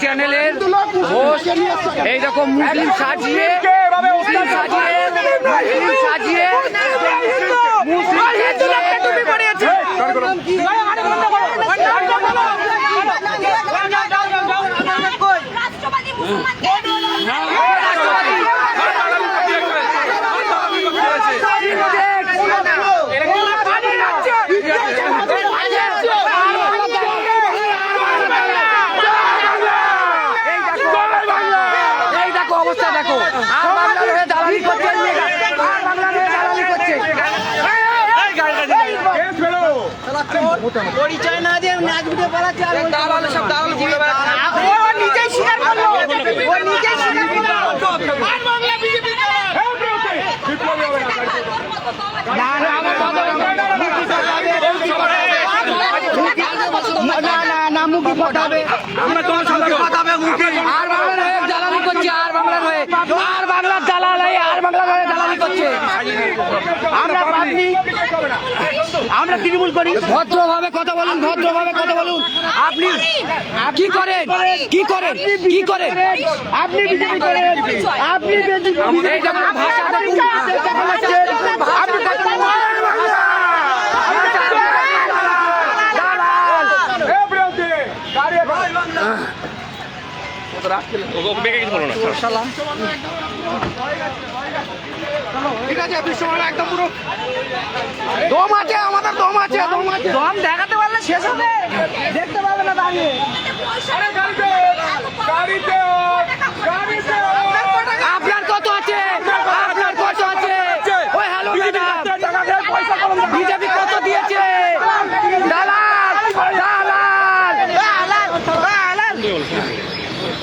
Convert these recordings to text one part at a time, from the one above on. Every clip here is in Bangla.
চ্যানেলের এইরকম মুসলিম সাজিয়ে মুসলিম সাজিয়ে মুসলিম সাজিয়ে মুসলিম সাজিয়ে। দেখো আর বাংলার হয়ে দালালি করছে আর বাংলার হয়ে দালালি করছে পরিচয় না দিয়ে নাচ উঠে পড়াচ্ছে আর দালাল সব দালাল ঘুরে ও নিজেই স্বীকার করল ও নিজেই স্বীকার করল আর না না না না না মুখে পটাবে আর বাংলার হয়ে দালালি করছে আর বাংলার হয়ে আর বাংলার দালাল হয়ে আর বাংলার হয়ে দালালি করছে আমরা পাবলিক আমরা তৃণমূল করি। ভদ্রভাবে কথা বলুন ভদ্রভাবে কথা বলুন। আপনি কি করেন? কি করেন? কি করেন? আপনি বিজেপি করেন। আপনি বিজেপি ভাষা দেখুন আপনি দম আছে আমাদের দম আছে আছে দেখাতে পারলে শেষ হবে দেখতে পাবে না দাঁড়িয়ে আপনার কত আছে? আপনার কত আছে? ওই হ্যালো বিজেপি কত দিয়েছে?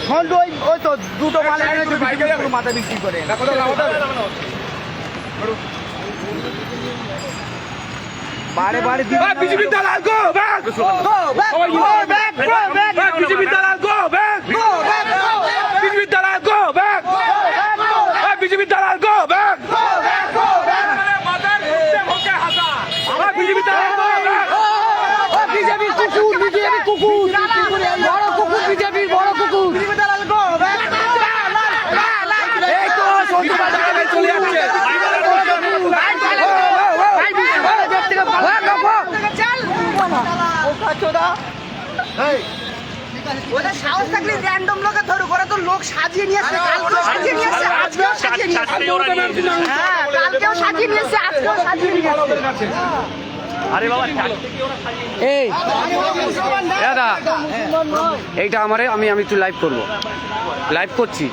তো ওই ওই তো দুটো মাল এনে বিক্রি মাথা বিক্রি করে। বারে বারে বিজেপি দালাল গো ব্যাক বিজেপি দালাল গো ব্যাক বিজেপি দালাল গো ব্যাক বিজেপি দালাল গো ব্যাক বিজেপি দালাল গো ব্যাক বিজেপি কুকুর বিজেপি কুকুর বড় কুকুর বিজেপির বড় কুকুর এই তো সন্ধু বাজারে চলে যাচ্ছে ওদের সাহস থাকলে র্যান্ডম লোকে ধরুক ওরা তো লোক সাজিয়ে নিয়ে আসছে কালকেও সাজিয়ে নিয়ে আসছে আজকেও সাজিয়ে নিয়ে আসছে। হ্যাঁ কালকেও সাজিয়ে নিয়ে আসছে আজকেও সাজিয়ে নিয়ে আসছে। এই দাদা এইটা আমারে আমি আমি একটু লাইভ করব। লাইভ করছি।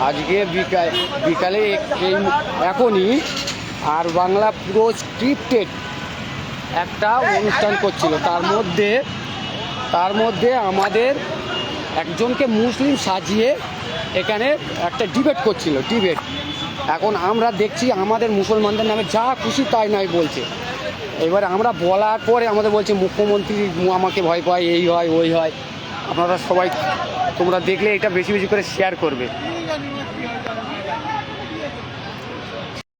আজকে বিকাল বিকালে এক- এখনই আর বাংলা পুরো স্ক্রিপ্টেড একটা অনুষ্ঠান করছিল। তার মধ্যে তার মধ্যে আমাদের একজনকে মুসলিম সাজিয়ে এখানে একটা ডিবেট করছিল ডিবেট এখন আমরা দেখছি আমাদের মুসলমানদের নামে যা খুশি তাই নাই বলছে। এবারে আমরা বলার পরে আমাদের বলছে, মুখ্যমন্ত্রী আমাকে ভয় পায়, এই হয়, ওই হয়। আপনারা সবাই তোমরা দেখলে এটা বেশি বেশি করে শেয়ার করবে।